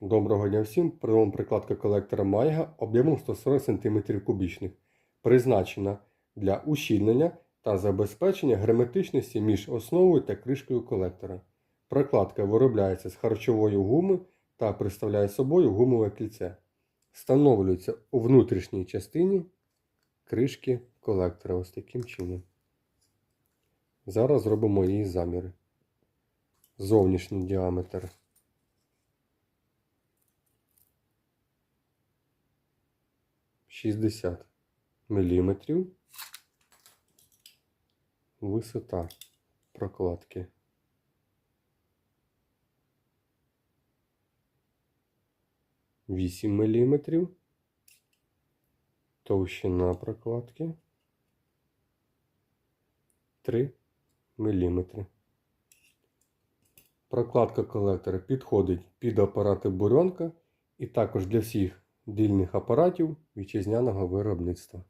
Доброго дня всім. Прилом прикладка колектора Майга об'ємом 140 см кубічних. Призначена для ущільнення та забезпечення герметичності між основою та кришкою колектора. Прокладка виробляється з харчової гуми та представляє собою гумове кільце. Встановлюється у внутрішній частині кришки колектора ось таким чином. Зараз зробимо її заміри. Зовнішній діаметр шістдесят міліметрів. Висота прокладки вісім міліметрів. Товщина прокладки 3 міліметри. Прокладка колектора підходить під апарати бурьонка і також для всіх дільних апаратів вітчизняного виробництва.